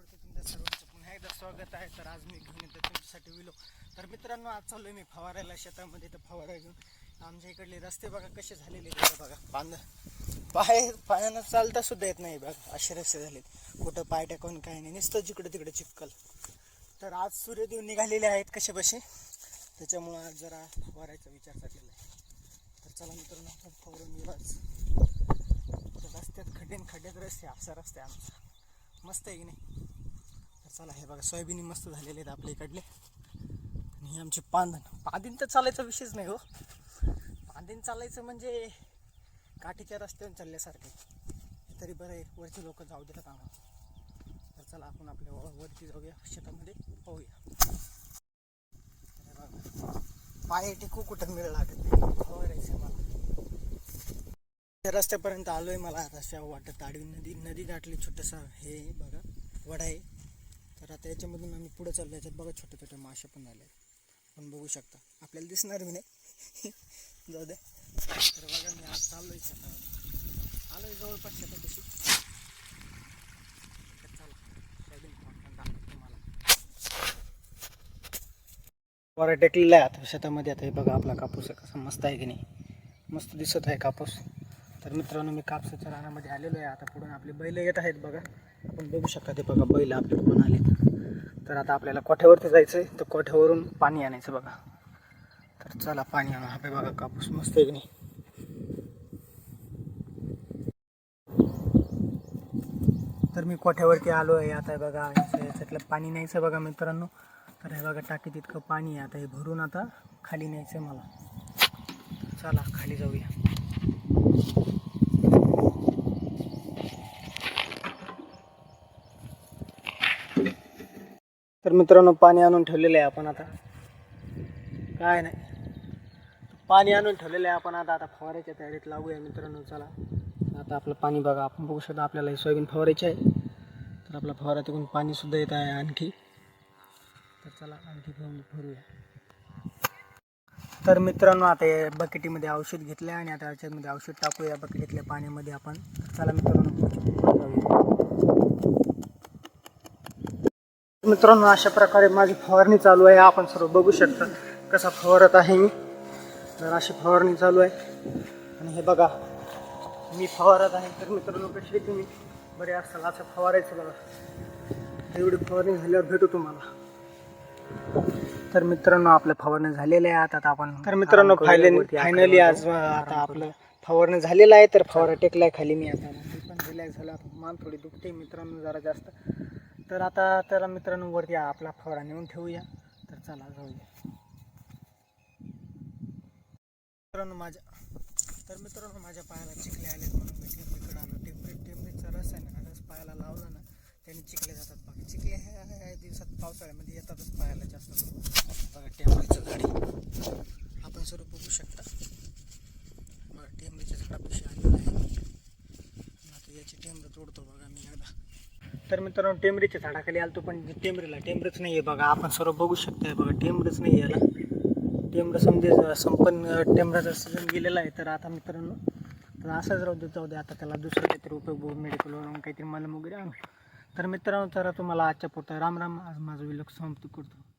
रोडचं तुमच्या सर्वांचं. पुन्हा एकदा स्वागत आहे. तर आज मी घेऊन येतो तुमच्यासाठी विलो तर मित्रांनो आज चाललोय मी फवारायला शेतामध्ये. तर फवारा घेऊन. आमच्या इकडले रस्ते बघा कसे झालेले आहेत. बघा बांध पाय पायानं चालता सुद्धा येत नाही बघा. असे रस्ते झालेत. कुठं पाय टाकून काय नाही. नुसतं जिकडं तिकडे चिपकल. तर आज सूर्यदेव निघालेले आहेत कसे बसे त्याच्यामुळं आज जरा फवारायचा विचार चाललेला आहे. तर चला मित्रांनो आपण फवारून येऊ तर रस्त्यात खड्डेन खड्ड्यात रस्ते असा रस्ता आहे आमचा. मस्त आहे की नाही? चला हे बघा सोयाबीन मस्त झालेले आहेत आपल्या इकडले. आणि हे आमचे पांदन पांदीन तर चालायचा विषयच नाही हो. पांदीन चालायचं म्हणजे काठीच्या रस्त्यावर चालल्यासारखे तरी बरं आहे वरचे लोक जाऊ देतात आम्हाला. तर चला आपण आपल्या वरती जाऊया शेतामध्ये पाहूया. बघा, पाय टिकू कुठं मिळ लागत नाही. मला त्या रस्त्यापर्यंत आलोय मला रस्त्या वाटत ताडवी नदी नदी गाठली छोटंसं. हे बघा वडा आहे. तर आता याच्यामधून आम्ही पुढे चाललो याच्यात बघा छोटे छोटे मासे पण आले पण बघू शकता. आपल्याला दिसणार मी नाही. जाऊ दे तर बघा मी आज चाललो इच्छा आलोय जवळपास शेतापाशी. तर तुम्हाला. वर टेकलेला आहे आता शेतामध्ये. आता हे बघा आपला कापूस आहे कसा मस्त आहे की नाही. मस्त दिसत आहे कापूस. तर मित्रांनो मी कापसाच्या रानामध्ये आलेलो आहे. आता पुढून आपले बैल येत आहेत बघा. आपण बघू शकता ते बघा बैल आपले पुढून आलेत. तर आता आपल्याला कोठ्यावरती जायचं आहे तर कोठ्यावरून पाणी आणायचं बघा. तर चला पाणी आणा. हा बघा कापूस मस्त आहे की नाही? तर मी कोठ्यावरती आलो आहे. आता हे बघा याच्यातलं पाणी न्यायचं बघा मित्रांनो. तर हे बघा टाकीत इतकं पाणी आहे. आता हे भरून आता खाली न्यायचं आहे मला चला खाली जाऊया. तर मित्रांनो पाणी आणून ठेवलेलं आहे आपण आता. काय नाही. पाणी आणून ठेवलेलं आहे आपण आता. आता फवाराच्या तयारीत लागूया मित्रांनो चला. आता आपलं पाणी बघा. आपण बघू शकता आपल्याला हे सोयाबीन फवारायचे आहे. तर आपला फवारा तिकडून पाणीसुद्धा येत आहे आणखी. तर चला आणखी घेऊन भरूया. तर मित्रांनो आता या बकेटीमध्ये औषध घेतलं आहे आणि आता याच्यामध्ये औषध टाकू या बकेटीतल्या पाण्यामध्ये आपण. चला मित्रांनो मित्रांनो अशा प्रकारे माझी फवारणी चालू आहे. आपण सर्व बघू शकता कसा फवारत आहे मी. तर अशी फवारणी चालू आहे. आणि हे बघा मी फवारत आहे. तर मित्रांनो कशी तुम्ही? बरे असाल असं फवारायचं बघा. एवढी फवारणी झाल्यावर भेटू तुम्हाला. तर मित्रांनो आपलं फवारणी झालेलं आहे. आता आपण तर मित्रांनो फायनली फायनली आज आता आपलं फवारणी झालेलं आहे तर फवारा टेकलाय खाली मी आता. पण रिलॅक्स झाला मान थोडी दुखते मित्रांनो जरा जास्त. तर आता त्याला मित्रांनो वरती आपला फवारा नेऊन ठेवूया. तर चला जाऊया. मित्रांनो माझ्या तर मित्रांनो माझ्या पायाला चिखले आले म्हणून मी टेंबरीकडे आलो. टेंबरीचा रस आहे ना रस पायाला लावला ना त्याने चिखले जातात. बघा चिखले ह्या ह्या दिवसात पावसाळ्यामध्ये येतातच पायाला जास्त करून. बघा टेंबरीचं झाड आहे. आपण सर्व बघू शकता बघा टेंबरीच्या झाडापाशी आलेलं आहे आणि आता याची टेंबर तोडतो बघा मी एकदा तर मित्रांनो टेंबरीच्या झाडाखाली आलतो पण टेंबरीला टेंबरच नाही आहे बघा. आपण सर्व बघू शकता बघा टेंबरच नाही आहे याला. टेंबर समजे संपन्न टेंबराचा सीझन गेलेला आहे. तर आता मित्रांनो तर असाच राहू दे जाऊ दे. आता त्याला दुसरं काहीतरी उपयोग बघू मेडिकलवरून काहीतरी मलम वगैरे आणू. तर मित्रांनो तर तुम्हाला आजच्या पुरता राम राम. आज माझं विलोक समाप्त करतो.